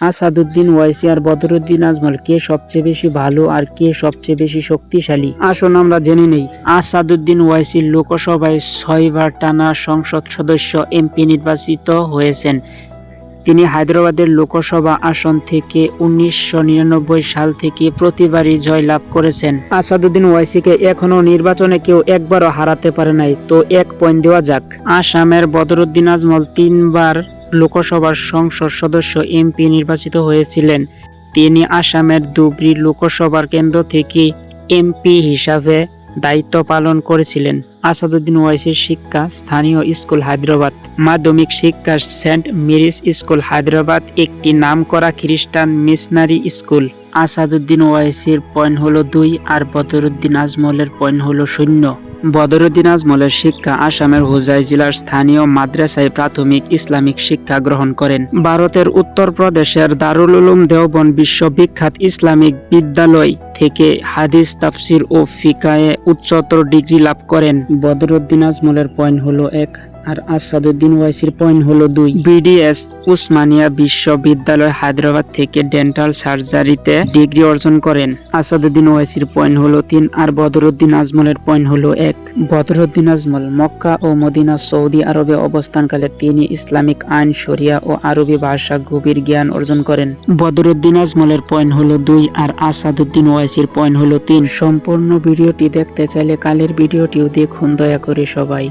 আসাদুদ্দিন, ওয়াইসি আর বদরুদ্দিন আজমল কে সবচেয়ে বেশি ভালো আর কে সবচেয়ে বেশি শক্তিশালী? আসুন আমরা জেনে নেই। আসাদুদ্দিন, ওয়াইসি লোকসভায় ছয়বার টানা সংসদ সদস্য এমপি নির্বাচিত হয়েছেন। তিনি হায়দ্রাবাদের লোকসভা আসন থেকে উনিশশো নিরানব্বই সাল থেকে প্রতিবারই জয়লাভ করেছেন। আসাদুদ্দিন ওয়াইসিকে এখনও নির্বাচনে কেউ একবারও হারাতে পারে নাই, তো এক পয়েন্ট দেওয়া যাক। আসামের বদরুদ্দিন আজমল তিনবার লোকসভার সংসদ সদস্য, এমপি নির্বাচিত হয়েছিলেন। তিনি আসামের ধুবড়ী লোকসভার কেন্দ্র থেকে এমপি হিসাবে দায়িত্ব পালন করেছিলেন। আসাদুদ্দিন ওয়াইসির শিক্ষা স্থানীয় স্কুল হায়দ্রাবাদ। মাধ্যমিক শিক্ষা সেন্ট মেরিস স্কুল হায়দ্রাবাদ একটি নামকরা খ্রিস্টান মিশনারি স্কুল। আসাদুদ্দিন ওয়াইসির পয়েন্ট হলো দুই আর বদরুদ্দিন আজমলের পয়েন্ট হলো শূন্য। বদরুদ্দিন আজমলের শিক্ষা আসামের হুজাই জেলার স্থানীয় মাদ্রাসায় প্রাথমিক ইসলামিক শিক্ষা গ্রহণ করেন। ভারতের উত্তরপ্রদেশের দারুল উলুম দেওবন বিশ্ববিখ্যাত ইসলামিক বিদ্যালয় থেকে হাদিস, তাফসির ও ফিকায়ে উচ্চতর ডিগ্রি লাভ করেন। বদরুদ্দিন আজমলের পয়েন্ট হলো এক আর আসাদুদ্দিন ওয়াইসির পয়েন্ট হলো দুই। বিডিএস উসমানিয়া বিশ্ববিদ্যালয় হায়দ্রাবাদ থেকে ডেন্টাল সার্জারিতে ডিগ্রি অর্জন করেন। আসাদুদ্দিন ওয়াইসির পয়েন্ট হলো তিন আর বদরুদ্দিন আজমলের পয়েন্ট হলো এক। বদরুদ্দিন আজমল মক্কা ও মদিনা সৌদি আরবে অবস্থানকালে তিনি ইসলামিক আইন, শরিয়া ও আরবি ভাষা গভীর জ্ঞান অর্জন করেন। বদরুদ্দিন আজমলের পয়েন্ট হলো দুই আর আসাদুদ্দিন ওয়াইসির পয়েন্ট হলো তিন। সম্পূর্ণ ভিডিওটি দেখতে চাইলে কালের ভিডিওটিও দেখুন, দয়া করে সবাই।